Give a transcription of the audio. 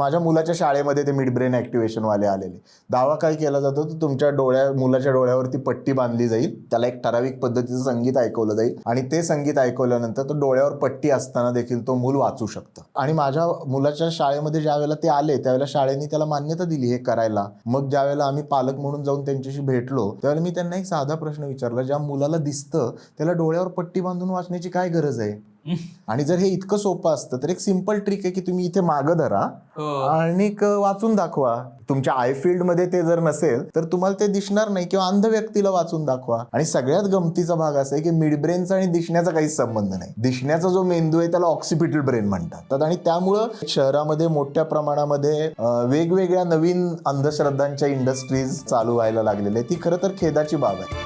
माझ्या मुलाच्या शाळेमध्ये ते मिड ब्रेन ऍक्टिव्हेशन वाले आलेले. दावा काय केला जातो तर तुमच्या डोळ्या मुलाच्या डोळ्यावरती पट्टी बांधली जाईल. त्याला एक ठराविक पद्धतीचं संगीत ऐकवलं जाईल. आणि ते संगीत ऐकवल्यानंतर तो डोळ्यावर पट्टी असताना देखील तो मूल वाचू शकतं. आणि माझ्या मुलाच्या शाळेमध्ये ज्या वेळेला ते आले त्यावेळेला शाळेने त्याला मान्यता दिली हे करायला. मग ज्या वेळेला आम्ही पालक म्हणून जाऊन त्यांच्याशी भेटलो त्यावेळेला मी त्यांना एक साधा प्रश्न विचारला ज्या मुलाला दिसतं त्याला डोळ्यावर पट्टी बांधून वाचण्याची काय गरज आहे? आणि जर हे इतकं सोपं असतं तर एक सिंपल ट्रिक आहे की तुम्ही इथे मागं धरा हो. आणि वाचून दाखवा. तुमच्या आय फील्डमध्ये ते जर नसेल तर तुम्हाला ते दिसणार नाही किंवा अंध व्यक्तीला वाचून दाखवा. आणि सगळ्यात गमतीचा भाग असा आहे की मिड ब्रेनचा आणि दिसण्याचा काहीच संबंध नाही. दिसण्याचा जो मेंदू आहे त्याला ऑक्सिपिटल ब्रेन म्हणतात. आणि त्यामुळं शहरामध्ये मोठ्या प्रमाणामध्ये वेगवेगळ्या नवीन अंधश्रद्धांच्या इंडस्ट्रीज चालू व्हायला लागलेल्या आहेत. ती खरं तर खेदाची बाब आहे.